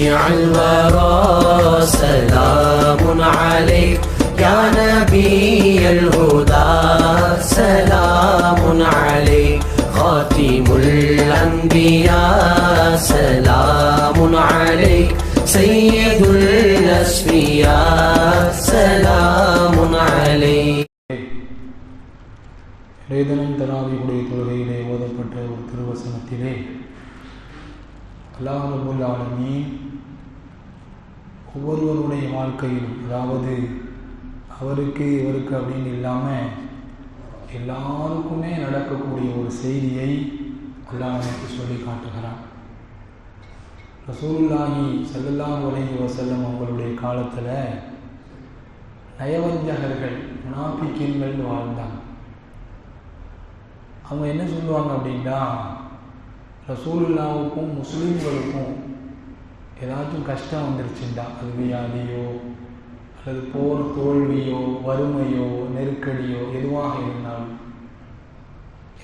شفيع الورى سلام عليك يا نبي الهدى سلام عليك خاتم الأنبياء سلام عليك سيد الأسفياء سلام عليك இறைதனம் தராவியுடைய தொழுகையிலே ஓதப்பட்ட ஒரு திருவசனத்திலே அல்லாஹுல் ஆலமீன் ஒவ்வொருவருடைய வாழ்க்கையிலும் அதாவது அவருக்கு இவருக்கு அப்படின்னு இல்லாமல் எல்லாருக்குமே நடக்கக்கூடிய ஒரு செய்தியை அல்லாஹ் எனக்கு சொல்லி காட்டுகிறான். ரசூல்லாஹி ஸல்லல்லாஹு அலைஹி வசல்லம் அவங்களுடைய காலத்தில் நயவஞ்சகர்கள் முனாபிக்கின்கள் வாழ்ந்தாங்க. அவங்க என்ன சொல்லுவாங்க அப்படின்னா ரசூலுல்லாவுக்கும் முஸ்லீம்களுக்கும் ஏதாச்சும் கஷ்டம் வந்துருச்சுண்டா? அது வியாதியோ அல்லது போர் தோல்வியோ வறுமையோ நெருக்கடியோ எதுவாக இருந்தாலும்.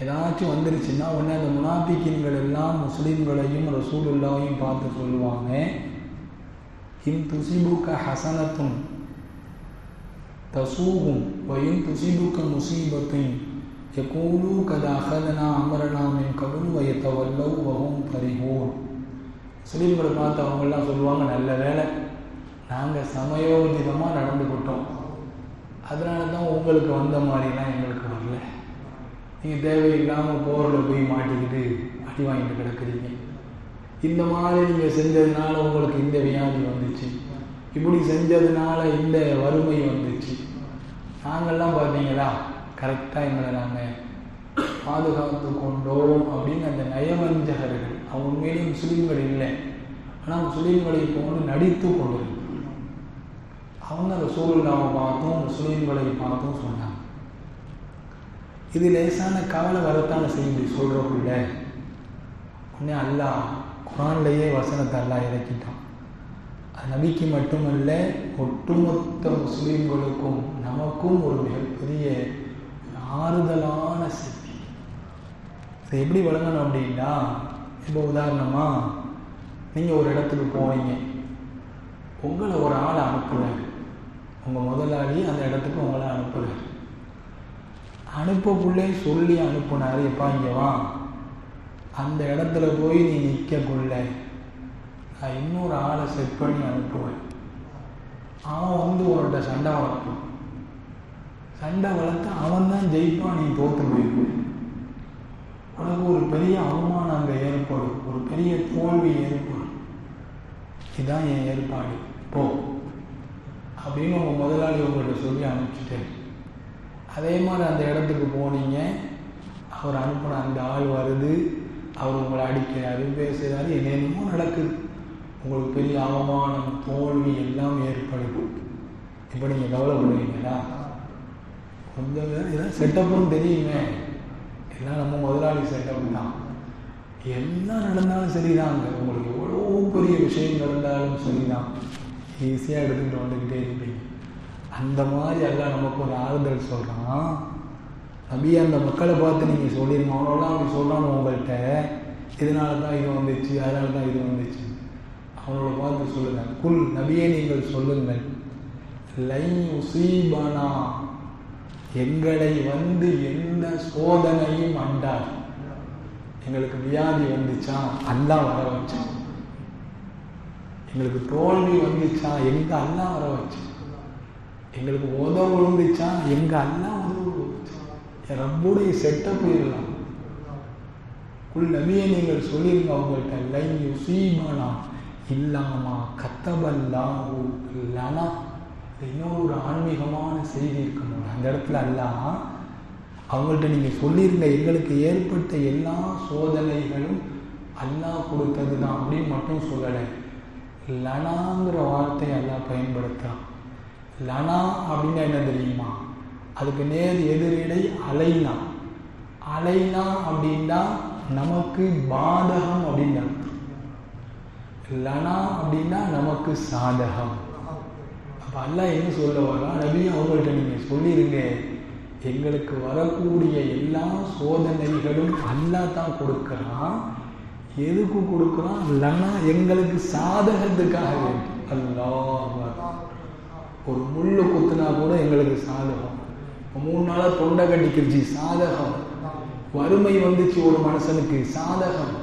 ஏதாச்சும் வந்துருச்சுன்னா உடனே அந்த முனாபிக்கின்கள் எல்லாம் முஸ்லீம்களையும் ரசூலுல்லாவையும் பார்த்து சொல்லுவாங்க. இன் துசிபுக்க ஹசனத்தும் தசூகும் வயின் துசிபுக்க முசீபத்தையும் யகூலு கத அகதனா கபுல் வகும் பரிகூர் முஸ்லீம்களை பார்த்து அவங்கெல்லாம் சொல்லுவாங்க நல்ல வேலை நாங்கள் சமயோஜிதமாக நடந்துக்கிட்டோம் அதனால தான் உங்களுக்கு வந்த மாதிரிலாம் எங்களுக்கு வரல. நீங்கள் தேவையில்லாமல் போரில் போய் மாட்டிக்கிட்டு அடி வாங்கிட்டு கிடக்குறீங்க. இந்த மாதிரி நீங்கள் செஞ்சதுனால உங்களுக்கு இந்த வியாதி வந்துச்சு. இப்படி செஞ்சதுனால இந்த வறுமை வந்துச்சு. நாங்கள்லாம் பார்த்தீங்களா? கரெக்டாக எங்களை நாங்கள் பாதுகாத்து கொண்டோம் அப்படின்னு அந்த நயவஞ்சகர்கள் அவங்க உண்மையிலேயே முஸ்லீம்கள் இல்லை. ஆனால் முஸ்லீம்களை போன்று நடித்து கொண்டிருந்தாங்க. அவங்க அந்த சூழ்நிலாவை பார்த்தும் முஸ்லீம்களை பார்த்தும் சொன்னாங்க. இது லேசான கவலை வரத்தான செய்தி சொல்கிறக்குள்ள உடனே அல்லாஹ் குரான்லேயே வசனத்தை அல்லா இறக்கிட்டான். அது நபிக்கு மட்டுமல்ல ஒட்டுமொத்த முஸ்லீம்களுக்கும் நமக்கும் ஒரு மிகப்பெரிய ஆறுதலான செய்தி இதை எப்படி வழங்கணும் அப்படின்னா இப்போ உதாரணமாக நீங்கள் ஒரு இடத்துக்கு போவீங்க உங்களை ஒரு ஆளை அனுப்புகிறார் உங்கள் முதலாளி அந்த இடத்துக்கு உங்களை அனுப்புகிறார் அனுப்பக்குள்ளே சொல்லி அனுப்புனார் எப்பா இங்கே வா. அந்த இடத்துல போய் நீ நிற்கக்குள்ள நான் இன்னொரு ஆளை செட் பண்ணி அனுப்புவேன். அவன் வந்து உன்னோட சண்டை வளர்ப்பான். சண்டை வளர்த்து அவன் தான் ஜெயிப்பான் நீ தோற்று போயிருப்ப உனக்கு ஒரு பெரிய அவமானம் அங்கே ஏற்படும். ஒரு பெரிய தோல்வி ஏற்படும். இதுதான் என் ஏற்பாடு. போ. அப்படின்னு உங்கள் முதலாளி உங்கள்கிட்ட சொல்லி அனுப்பிச்சிட்டேன். அதே மாதிரி அந்த இடத்துக்கு போனீங்க. அவர் அனுப்பின அந்த ஆள் வருது. அவர் உங்களை அடிக்கிறாரு பேசுகிறாரு என்னென்னமோ நடக்குது. உங்களுக்கு பெரிய அவமானம் தோல்வி எல்லாம் ஏற்படுது இப்போ நீங்கள் கவலைப்படுவீங்களா? கொஞ்சம் இதெல்லாம் செட்டப்பும் தெரியுமே. ஏன்னா நம்ம முதலாளி செட்டப் தான் என்ன நடந்தாலும் அங்கே. உங்களுக்கு எவ்வளோ பெரிய விஷயம் நடந்தாலும் சரிதான். ஈஸியாக எடுத்துகிட்டு வந்துக்கிட்டே இருப்பீங்க. அந்த மாதிரி எல்லாம் நமக்கு ஒரு ஆறுதல் சொல்கிறான் நபி அந்த மக்களை பார்த்து நீங்கள் சொல்லிருங்க. அவனோலாம் அப்படி சொல்கிறான் உங்கள்கிட்ட. இதனால தான் இது வந்துச்சு அதனால தான் இது வந்துச்சு. அவனோட பார்த்து சொல்லுங்கள் குல் நபியே நீங்கள் சொல்லுங்கள். லை உசீபனா எங்களை வந்து எந்த சோதனையும் அண்டார் எங்களுக்கு வியாதி வந்துச்சா? அல்லா வர வச்சான் எங்களுக்கு தோல்வி வந்துச்சா? எங்க அல்லா வர வச்சான் எங்களுக்கு உதவு விழுந்துச்சா எங்க அல்லா உதவு விழுந்துச்சா ரப்புடைய செட்டப் போயிடலாம் குல் நபியை நீங்கள் சொல்லிருங்க அவங்கள்ட்ட லை சீமானா இல்லாமா கத்தபல்லாஹு லனா. இன்னொரு ஒரு ஆன்மீகமான செய்தி இருக்கணும் அந்த இடத்துல அல்லாஹ் அவங்கள்ட்ட நீங்கள் சொல்லியிருந்த எங்களுக்கு ஏற்பட்ட எல்லா சோதனைகளும் அல்லாஹ் கொடுத்தது தான் அப்படின்னு மட்டும் சொல்லலை. லனாங்கிற வார்த்தை அல்லாஹ் பயன்படுத்துகிறான் லனா அப்படின்னா என்ன தெரியுமா? அதுக்கு நேர் எதிரிடை அலைனா. அலைனா அப்படின்னா நமக்கு பாதகம் அப்படின்னு அர்த்தம். லனா அப்படின்னா நமக்கு சாதகம். அப்போ அல்லா என்ன சொல்ல வரா நபியும் அவங்கள்ட்ட நீங்கள் சொல்லிடுங்க எங்களுக்கு வரக்கூடிய எல்லா சோதனைகளும் அல்லா தான் கொடுக்குறான். எதுக்கு கொடுக்குறான்? இல்லைன்னா எங்களுக்கு சாதகத்துக்காக வேண்டும். அல்லா ஒரு முள்ளு குத்துனா கூட எங்களுக்கு சாதகம். மூணு நாளா தொண்டை கட்டிக்கிருச்சு சாதகம். வறுமை வந்துச்சு ஒரு மனுஷனுக்கு சாதகம்.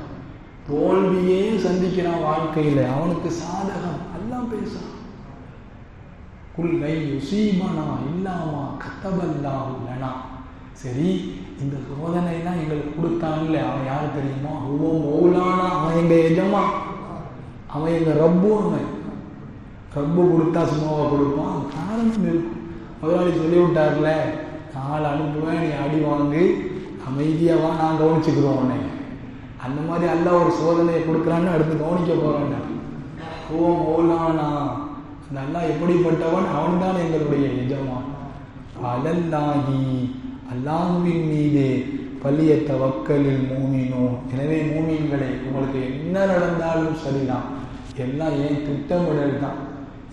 தோல்வியே சந்திக்கிறான் வாழ்க்கையில அவனுக்கு சாதகம். எல்லாம் பேசுறான். குல்லை யுசீபனா இல்லாமா கத்தபல்லாஹு லனா. சரி இந்த சோதனைலாம் எங்களுக்கு கொடுத்தான்ல அவன் யார் தெரியுமா? ஹுவோ மௌலானா அவன் எங்க எஜமா. அவன் எங்க ரப்பு அவன். ரப்பு கொடுத்தா சும்மாவா கொடுப்பான். காரணம் இருக்கும். முதலாளி சொல்லி விட்டார்ல அனுப்புவேன் நீ அடி வாங்கி. அமைதியாவா நான் கவனிச்சுக்கிறோம் உன்னை. அந்த மாதிரி அல்ல ஒரு சோதனையை கொடுக்குறான்னு அடுத்து கவனிக்க போறேன் ஓ மௌலானா நல்லா அல்லாஹ் எப்படிப்பட்டவன்? அவன்தான் எங்களுடைய எஜமான். அலல்லாஹி அல்லாஹுவின் மீது பள்ளிய தவக்கலில் மூமினோ எனவே மூமின்களை உங்களுக்கு என்ன நடந்தாலும் சரிதான். எல்லாம் என் திட்டமிடல் தான்.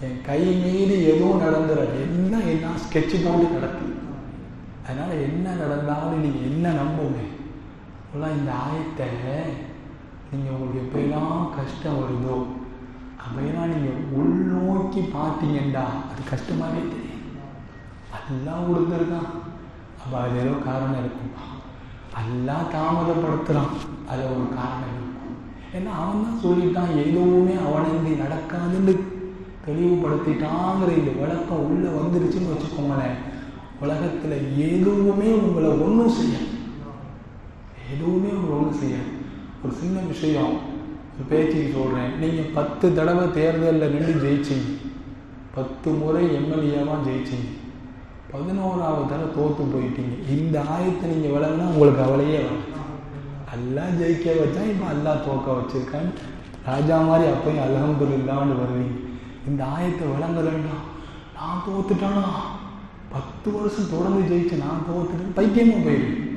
என் கை மீது எதுவும் நடந்துட எல்லாம் எல்லாம் ஸ்கெட்சு போட்டு நடக்குது அதனால என்ன நடந்தாலும் நீங்கள் என்ன நம்புங்க. இப்போலாம் இந்த ஆயத்தை நீங்கள் உங்களுக்கு எப்படிலாம் கஷ்டம் வருதோ அப்பெல்லாம் நீங்கள் உள்நோக்கி பார்த்தீங்கண்டா அது கஷ்டமாகவே தெரியும். எல்லாம் கொடுத்துருக்கான் அப்போ அது ஏதோ காரணம் இருக்கும். எல்லாம் தாமதப்படுத்துகிறான் அது ஒரு காரணம் இருக்கும். ஏன்னா அவன் தான் சொல்லிட்டான் எதுவுமே அவனந்தி நடக்காதுன்னு தெளிவுபடுத்திட்டாங்கிற இந்த விளக்கம் உள்ளே வந்துருச்சுன்னு வச்சுக்கோங்களேன். உலகத்தில் எதுவுமே உங்களை ஒன்றும் செய்யாது. எதுவுமே உங்களை ஒன்றும் செய்யாது. ஒரு சின்ன விஷயம். பேச்சுக்கு சொல்கிறேன் நீங்கள் பத்து தடவை தேர்தலில் நின்று ஜெயிச்சிங்க. பத்து முறை எம்எல்ஏவாக ஜெயிச்சிங்க. பதினோராவது தடவை தோற்று போயிட்டீங்க. இந்த ஆயத்தை நீங்கள் விளங்கினா உங்களுக்கு அவளையே வரும் அல்லா ஜெயிக்க வச்சா இப்போ அல்லா தோக்க வச்சிருக்கான்னு ராஜா மாதிரி அப்பயும் இல்லாமல் வருவீங்க. இந்த ஆயத்தை விளங்கலன்னா நான் தோத்துட்டானா? பத்து வருஷம் தொடர்ந்து ஜெயிச்சு நான் தோத்துட்டேன் பைத்தியமும் போயிடுவேன்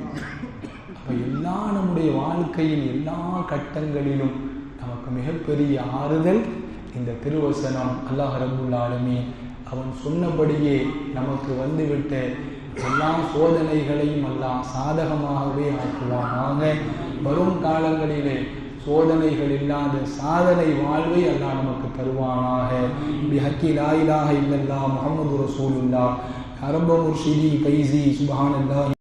அப்போ எல்லா நம்முடைய வாழ்க்கையின் எல்லா கட்டங்களிலும் நமக்கு மிகப்பெரிய ஆறுதல் இந்த திருவசனம். அல்லாஹ் ரபுல் ஆலமீன் அவன் சொன்னபடியே நமக்கு வந்துவிட்ட எல்லா சோதனைகளையும் எல்லாம் சாதகமாகவே ஆக்குவானாக வரும் காலங்களிலே சோதனைகள் இல்லாத சாதனை வாழ்வை அல்லா நமக்கு தருவானாக. பிஹக்கி லா இலாஹ இல்லல்லா முஹம்மது ரசூலுல்லா அரப முர்ஷிதி பைசி சுபஹானல்லாஹ்.